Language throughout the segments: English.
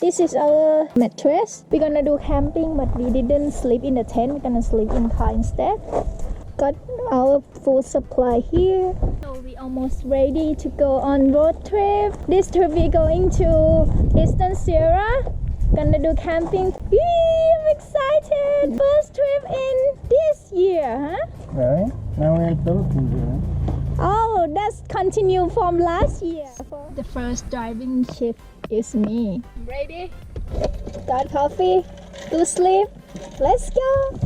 This is our mattress. We're gonna do camping, but we didn't sleep in the tent. We're gonna sleep in car instead. Got our food supply here. So we almost ready to go on road trip. This trip we're going to Eastern Sierra. Gonna do camping. Yee, I'm excited. First trip in this year, huh? Really? Now we're in Philippines, right? Oh, that's continue from last year. The first driving shift is me. Got coffee? To sleep? Let's go!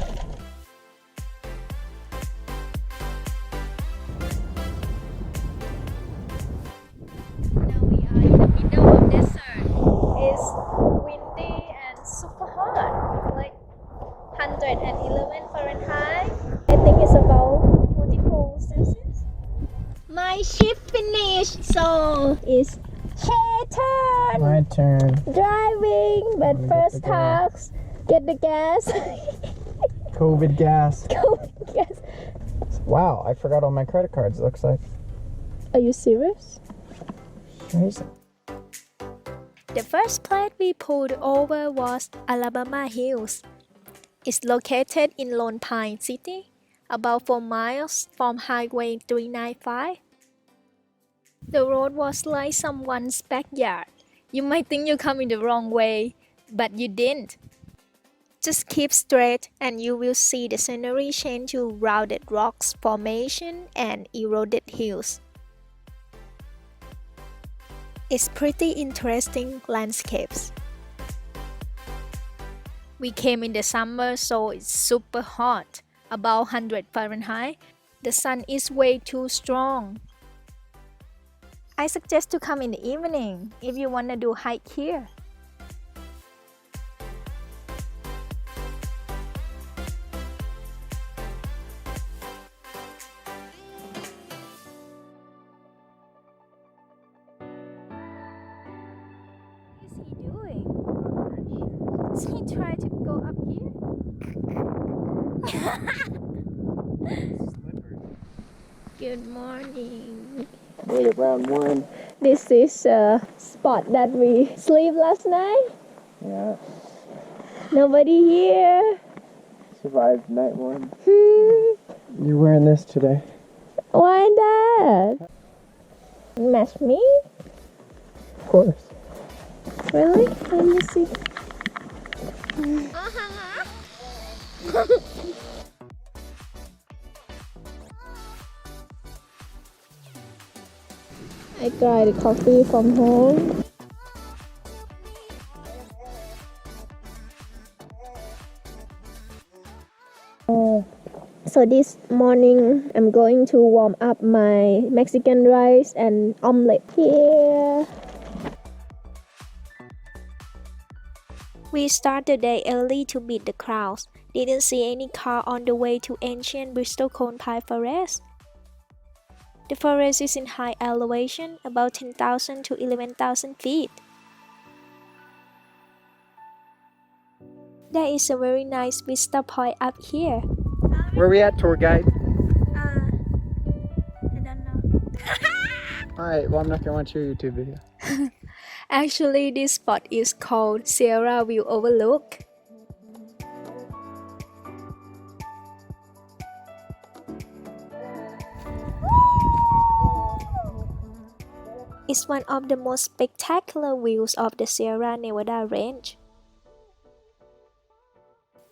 Now we are in the middle of desert. It's windy and super hot, like 111 Fahrenheit. I think it's about 44 Celsius. My shift finished, so it's turn driving. But Let me get first the gas. task, get the gas. COVID gas. COVID gas. Wow, I forgot all my credit cards, it looks like. Are you serious? Crazy. The first place we pulled over was Alabama Hills. It's located in Lone Pine City, about 4 miles from Highway 395. The road was like someone's backyard. You might think you come in the wrong way, but you didn't. Just keep straight and you will see the scenery change to rounded rocks formation and eroded hills. It's pretty interesting landscapes. We came in the summer so it's super hot, about 100 Fahrenheit. The sun is way too strong. I suggest to come in the evening if you want to do hike here. Wait, round one. This is a spot that we sleep last night. Yeah, Nobody here. survived night one. Hmm. You're wearing this today. Why that? Match me? Of course. Really? Let me see. I got coffee from home. So this morning I'm going to warm up my Mexican rice and omelette here. We start the day early to beat the crowds. Didn't see any car on the way to ancient Bristol Cone Pine Forest. The forest is in high elevation, about 10,000 to 11,000 feet. There is a very nice vista point up here. Where we at, tour guide? Uh, I don't know. Alright, well, I'm not gonna watch your YouTube video. Actually, this spot is called Sierra View Overlook. It's one of the most spectacular views of the Sierra Nevada range.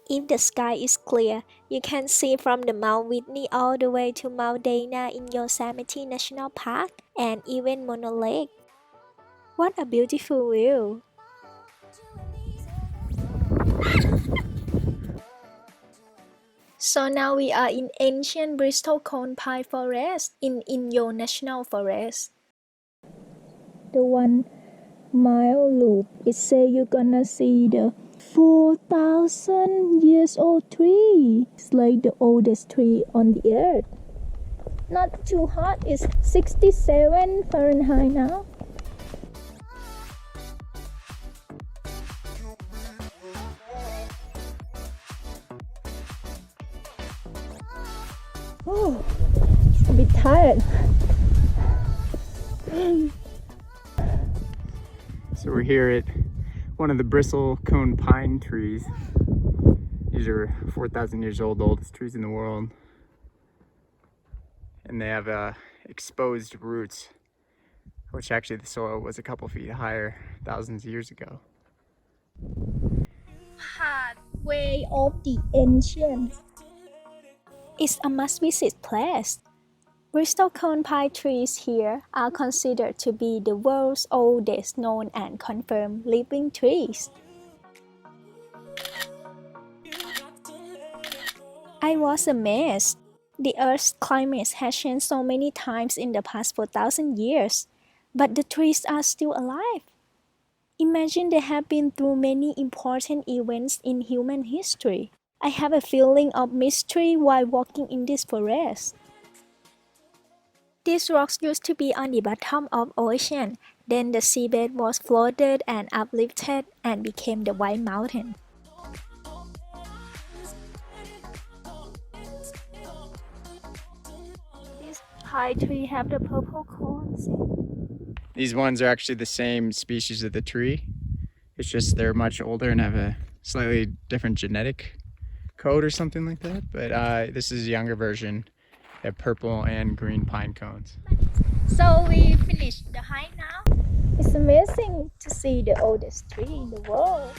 If the sky is clear, you can see from the Mount Whitney all the way to Mount Dana in Yosemite National Park and even Mono Lake. What a beautiful view! So now we are in ancient Bristol Cone Pine Forest in Inyo National Forest. The one mile loop. It say you're gonna see the 4,000 years old tree. It's like the oldest tree on the earth. Not too hot. It's 67 Fahrenheit now. Oh, a bit tired. So we're here at one of the bristle cone pine trees. These are 4,000 years old, oldest trees in the world. And they have uh, exposed roots, which actually the soil was a couple feet higher thousands of years ago. Pathway of the Ancients. It's a must visit place. Bristol cone pine trees here are considered to be the world's oldest known and confirmed living trees. I was amazed. The Earth's climate has changed so many times in the past 4,000 years, but the trees are still alive. Imagine they have been through many important events in human history. I have a feeling of mystery while walking in this forest. These rocks used to be on the bottom of ocean. Then the seabed was flooded and uplifted and became the White Mountain. This pine tree have the purple cones. These ones are actually the same species of the tree. It's just they're much older and have a slightly different genetic code or something like that. But uh, this is a younger version. They have purple and green pine cones. So we finished the hike now. It's amazing to see the oldest tree in the world.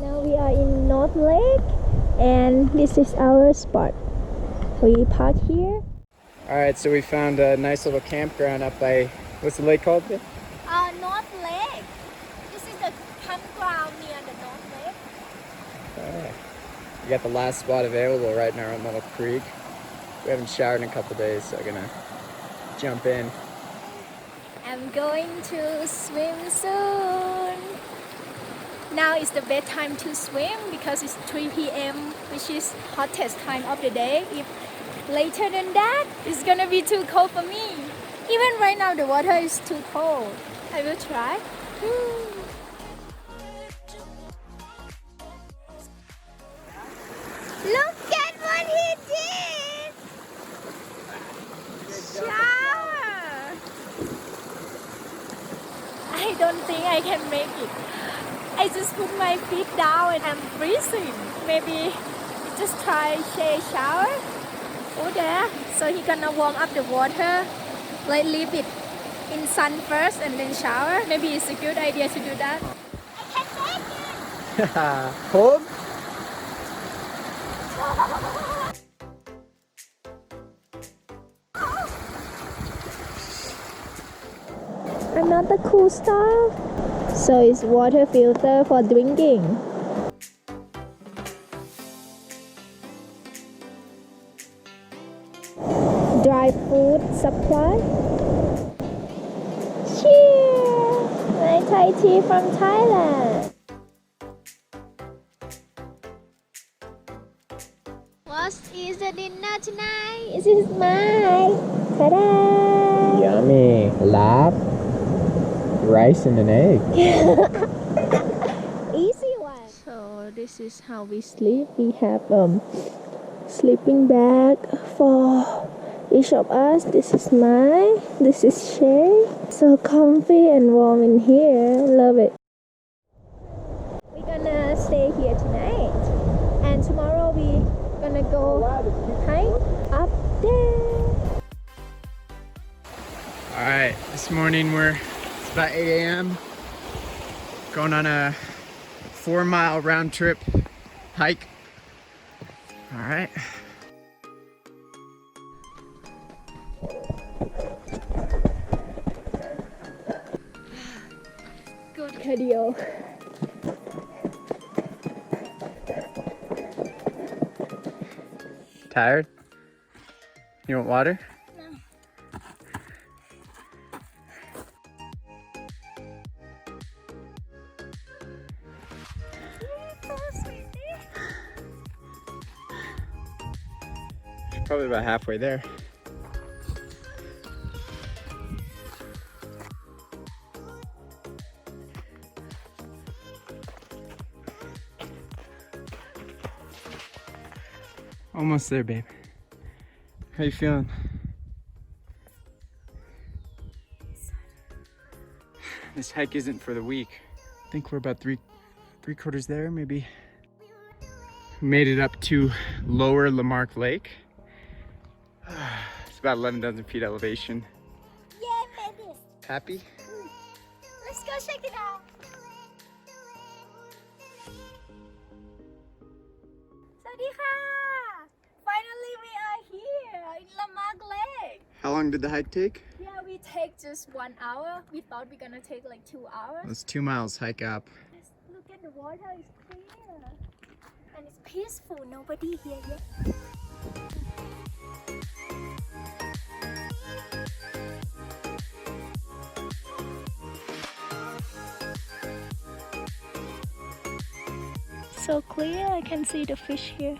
Now we are in North Lake and this is our spot. We park here. All right, so we found a nice little campground up by what's the lake called? again? Uh, North Lake. This is the campground near the North Lake. All right. We got the last spot available right in our own little creek. We haven't showered in a couple days, so I'm gonna jump in. I'm going to swim soon. Now is the best time to swim because it's 3 p.m., which is hottest time of the day. If later than that, it's gonna be too cold for me. Even right now, the water is too cold. I will try. I don't think I can make it. I just put my feet down and I'm freezing. Maybe just try share shower. Oh there. So he gonna warm up the water, like leave it in sun first and then shower. Maybe it's a good idea to do that. I can make it. Cold? Stuff. So it's water filter for drinking. Dry food supply. Cheers! My Thai tea from Thailand. What is the dinner tonight? This is mine. Ta-da! Yummy. Lab, rice, and an egg. Easy one. So this is how we sleep. We have um sleeping bag for each of us. This is mine. This is Shay. So comfy and warm in here. Love it. We're gonna stay here tonight, and tomorrow we're gonna go hike up there. All right, this morning we're, it's about 8 a.m. Going on a four mile round trip hike. All right. Good cardio. Tired? You want water? Probably about halfway there. Almost there, babe. How you feeling? This hike isn't for the weak. I think we're about three, three quarters there, maybe. Made it up to Lower Lamarck Lake. About 11,000 feet elevation. Yeah, baby. Happy? Let's go check it out. Finally, we are here in Lamarck Lake. How long did the hike take? Yeah, we take just one hour. We thought we're gonna take like two hours. It's two miles hike up. Just look at the water, it's clear. And it's peaceful, nobody here yet. So clear, I can see the fish here.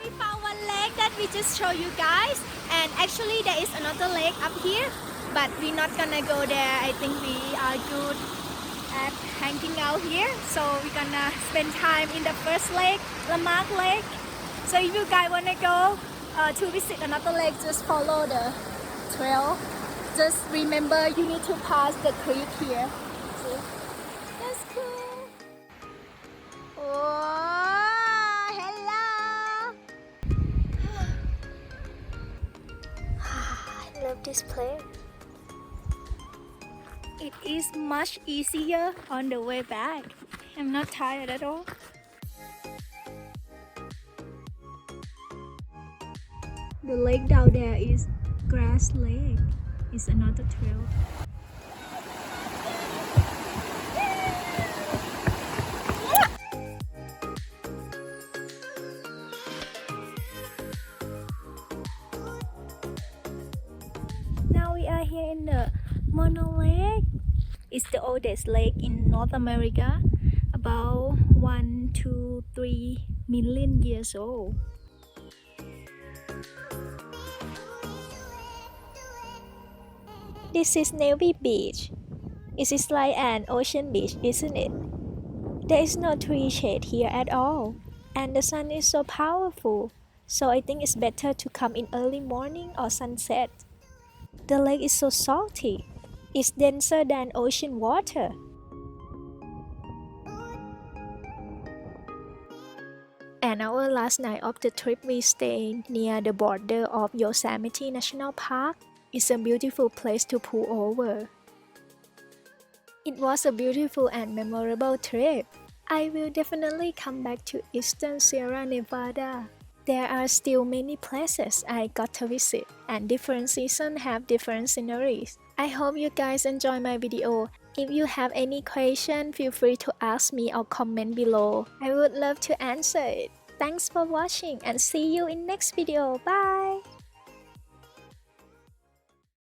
We found one lake that we just show you guys and actually there is another lake up here but we're not gonna go there. I think we are good at hanging out here so we're gonna spend time in the first lake Lamarck Lake. So if you guys wanna go uh, to visit another lake just follow the trail just remember you need to pass the creek here See? that's cool Oh, hello. I love this place. It is much easier on the way back. I'm not tired at all. The lake down there is Grass Lake. It's another trail. Now we are here in the Mono Lake. It's the oldest lake in North America, about one to three million years old. This is Navy Beach. It is like an ocean beach, isn't it? There is no tree shade here at all, and the sun is so powerful. So I think it's better to come in early morning or sunset. The lake is so salty. It's denser than ocean water. And our last night of the trip, we stayed near the border of Yosemite National Park. It's a beautiful place to pull over. It was a beautiful and memorable trip. I will definitely come back to Eastern Sierra Nevada. There are still many places I got to visit, and different seasons have different sceneries. I hope you guys enjoy my video. If you have any question, feel free to ask me or comment below. I would love to answer it. Thanks for watching and see you in next video. Bye!